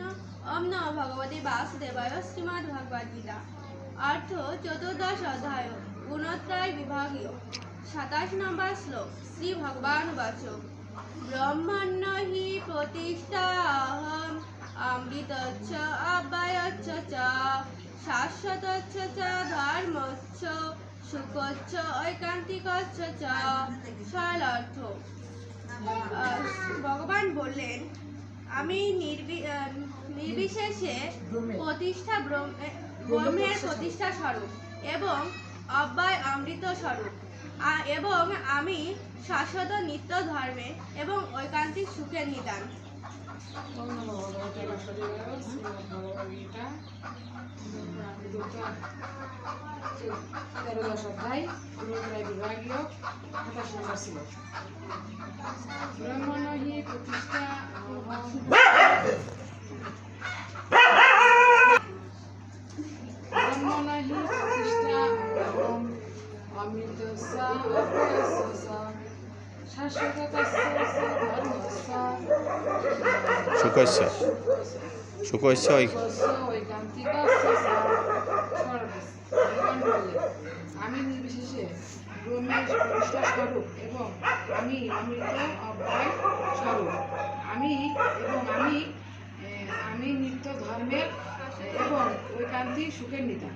কৃষ্ণ ওম নম ভগবতী বাসুদেবায় শ্রীমদ্ ভগবদ গীতা অর্থ, চতুর্দশ অধ্যায়, গুণত্রয় বিভাগীয়। সাতাশ নম্বর শ্লোক, শ্রী ভগবান বাচ ব্রহ্মণ্য হি প্রতিষ্ঠা অহম অমৃতচ্ছ অব্যয়চ্ছ চ, শাশ্বতচ্ছ চ, ধর্মচ্ছ, সুখচ্ছ, ঐকান্তিকচ্ছ চ। সরল অর্থ। ভগবান বললেন আমি নির্বি- নির্বিশেষে প্রতিষ্ঠা ব্রহ্মের প্রতিষ্ঠা স্বরূপ এবং অব্যয় অমৃত স্বরূপ। এবং আমি শাশ্বত নিত্য ধর্মে এবং ঐকান্তিক সুখের নিদান। তেরোদশ প্রতিষ্ঠা সুকস্য সুকস্য আমি নির্বিশেষে ব্রহ্মের এবং আমি অমৃত অব্যয় স্বরূপ আমি এবং ঐকান্তিক সুখের নিতা